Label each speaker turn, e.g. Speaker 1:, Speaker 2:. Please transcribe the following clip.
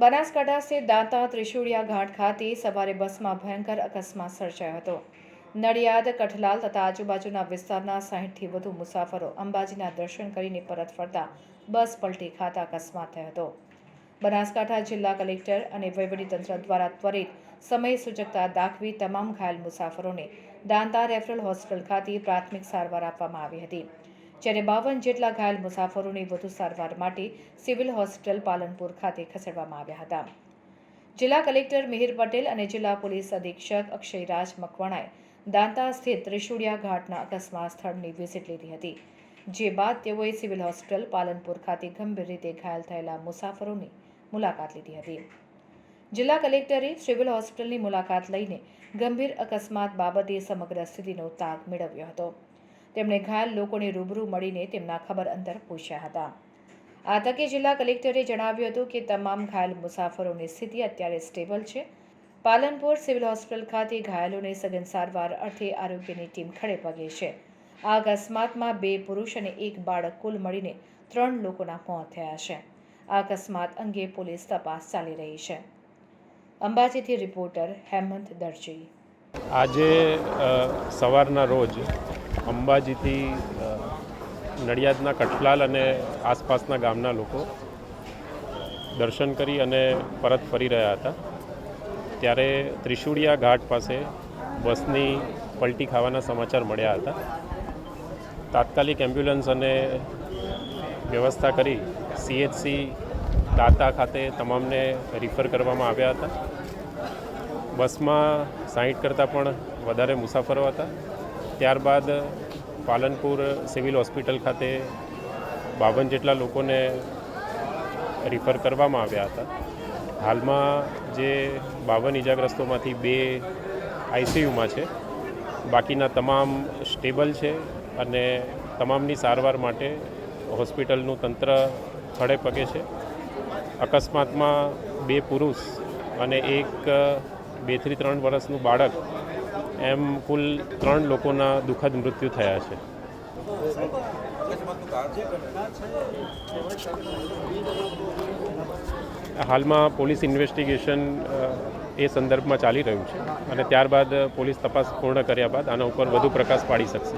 Speaker 1: બનાસકાંઠા સ્થિત દાંતા ત્રિશુળિયા ઘાટ ખાતે સવારે બસમાં ભયંકર અકસ્માત સર્જાયો હતો. નડિયાદ, કઠલાલ તથા આજુબાજુના વિસ્તારના સાહીઠથી વધુ મુસાફરો અંબાજીના દર્શન કરીને પરત ફરતા બસ પલટી ખાતા અકસ્માત થયો હતો. બનાસકાંઠા જિલ્લા કલેક્ટર અને વહીવટીતંત્ર દ્વારા ત્વરિત સમય સૂચકતા દાખવી તમામ ઘાયલ મુસાફરોને દાંતા રેફરલ હોસ્પિટલ ખાતે પ્રાથમિક સારવાર આપવામાં આવી હતી. જ્યારે બાવન જેટલા ઘાયલ મુસાફરોને વધુ સારવાર માટે સિવિલ હોસ્પિટલ પાલનપુર ખાતે ખસેડવામાં આવ્યા હતા. જિલ્લા કલેક્ટર મિહિર પટેલ અને જિલ્લા પોલીસ અધિક્ષક અક્ષયરાજ મકવાણાએ દાંતા સ્થિત ત્રિશુળિયા ઘાટના અકસ્માત સ્થળની વિઝિટ લીધી હતી, જે બાદ તેઓએ સિવિલ હોસ્પિટલ પાલનપુર ખાતે ગંભીર રીતે ઘાયલ થયેલા મુસાફરોની મુલાકાત લીધી હતી. જિલ્લા કલેક્ટરે સિવિલ હોસ્પિટલની મુલાકાત લઈને ગંભીર અકસ્માત બાબતે સમગ્ર સ્થિતિનો તાગ મેળવ્યો હતો. તેમણે ઘાયલ લોકોને રૂબરૂ મળીને તેમના ખબર અંતર પૂછ્યા હતા. આ તકે જિલ્લા કલેક્ટરે જણાવ્યું હતું કે તમામ ઘાયલ મુસાફરોની સ્થિતિ અત્યારે સ્ટેબલ છે. પાલનપુર સિવિલ હોસ્પિટલ ખાતે ઘાયલોને સઘન સારવાર અર્થે આરોગ્યની ટીમ ખડે પગે છે. આ અકસ્માતમાં બે પુરુષ અને એક બાળક કુલ મળીને ત્રણ લોકોના મોત થયા છે. આ અકસ્માત અંગે પોલીસ તપાસ ચાલી રહી છે. અંબાજીથી રિપોર્ટર હેમંત દરજી.
Speaker 2: આજે સવારના રોજ અંબાજીથી નડિયાદના કઠલાલ અને આસપાસના ગામના લોકો દર્શન કરી અને પરત ફરી રહ્યા હતા. ત્યારે ત્રિશુળિયા ઘાટ પાસે બસની પલટી ખાવાના સમાચાર મળ્યા હતા. તાત્કાલિક એમ્બ્યુલન્સ અને વ્યવસ્થા કરી સીએચસી દાતા ખાતે તમામને રિફર કરવામાં આવ્યા હતા. બસમાં સાહીઠ કરતાં પણ વધારે મુસાફરો હતા. ત્યારબાદ પાલનપુર સિવિલ હોસ્પિટલ ખાતે બાવન જેટલા લોકોને રિફર કરવામાં આવ્યા હતા. હાલમાં જે બાવન ઇજાગ્રસ્તોમાંથી બે આઈસીયુમાં છે. બાકીના તમામ સ્ટેબલ છે અને તમામની સારવાર માટે હોસ્પિટલનું તંત્ર ખડે પગે છે. અકસ્માતમાં બે પુરુષ અને એક બેથી ત્રણ વર્ષનું બાળક એમ કુલ ત્રણ લોકોના દુઃખદ મૃત્યુ થયા છે. હાલમાં પોલીસ ઇન્વેસ્ટિગેશન એ સંદર્ભમાં ચાલી રહ્યું છે અને ત્યારબાદ પોલીસ તપાસ પૂર્ણ કર્યા બાદ આના ઉપર વધુ પ્રકાશ પાડી શકશે.